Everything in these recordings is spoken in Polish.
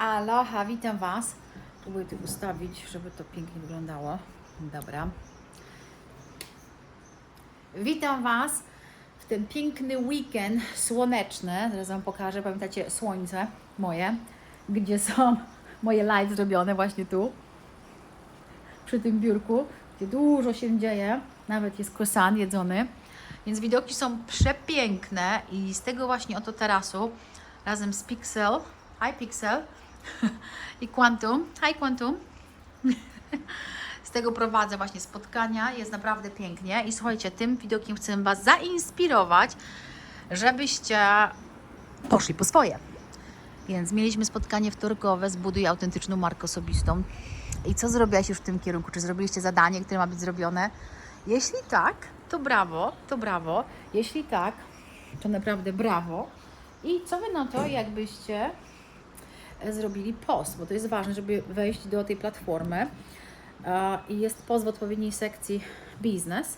Aloha, witam Was. Próbuję tu ustawić, żeby to pięknie wyglądało. Dobra. Witam Was w ten piękny weekend słoneczny. Zaraz Wam pokażę. Pamiętacie słońce moje, gdzie są moje live zrobione właśnie tu, przy tym biurku, gdzie dużo się dzieje. Nawet jest croissant jedzony. Więc widoki są przepiękne i z tego właśnie oto tarasu razem z Pixel, hi Pixel i Quantum, hi Quantum. Z tego prowadzę właśnie spotkania, jest naprawdę pięknie i słuchajcie, tym widokiem chcę Was zainspirować, żebyście poszli po swoje. Więc mieliśmy spotkanie wtorkowe, zbuduj autentyczną markę osobistą. I co zrobiłaś już w tym kierunku? Czy zrobiliście zadanie, które ma być zrobione? Jeśli tak, to brawo, to brawo. Jeśli tak, to naprawdę brawo. I co wy na to, jakbyście zrobili post, bo to jest ważne, żeby wejść do tej platformy i jest post w odpowiedniej sekcji biznes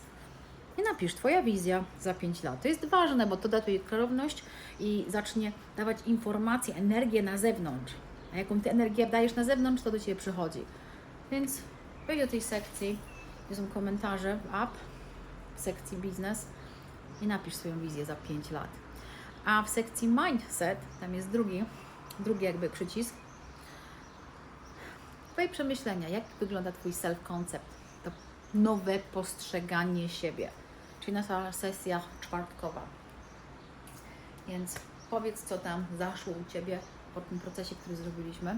i napisz Twoja wizja za 5 lat. To jest ważne, bo to da tu klarowność i zacznie dawać informacje, energię na zewnątrz. A jaką Ty energię dajesz na zewnątrz, to do Ciebie przychodzi. Więc wejdź do tej sekcji, gdzie są komentarze, app, w sekcji biznes i napisz swoją wizję za 5 lat. A w sekcji mindset, tam jest drugi, drugi jakby przycisk, Twoje przemyślenia, jak wygląda Twój self-concept, to nowe postrzeganie siebie, czyli nasza sesja czwartkowa. Więc powiedz, co tam zaszło u Ciebie po tym procesie, który zrobiliśmy.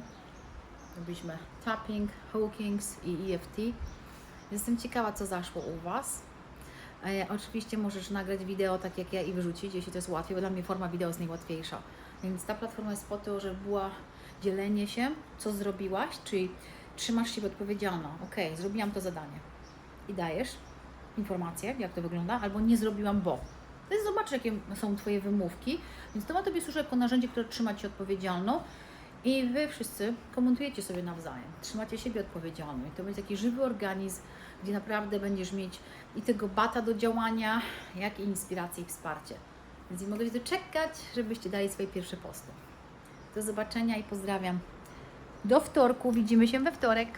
Robiliśmy tapping, hookings i EFT. Jestem ciekawa, co zaszło u Was. E, oczywiście możesz nagrać wideo tak jak ja i wyrzucić, jeśli to jest łatwiej, bo dla mnie forma wideo jest najłatwiejsza. Więc ta platforma jest po to, żeby była dzielenie się, co zrobiłaś, czyli trzymasz siebie odpowiedzialną. Ok, zrobiłam to zadanie i dajesz informację, jak to wygląda, albo nie zrobiłam, bo. To jest zobacz, jakie są Twoje wymówki, więc to ma Tobie służyć jako narzędzie, które trzyma Cię odpowiedzialną i Wy wszyscy komentujecie sobie nawzajem, trzymacie siebie odpowiedzialną i to będzie taki żywy organizm, gdzie naprawdę będziesz mieć i tego bata do działania, jak i inspirację i wsparcie. Więc nie mogę się doczekać, żebyście dali swoje pierwsze posty. Do zobaczenia i pozdrawiam. Do wtorku. Widzimy się we wtorek.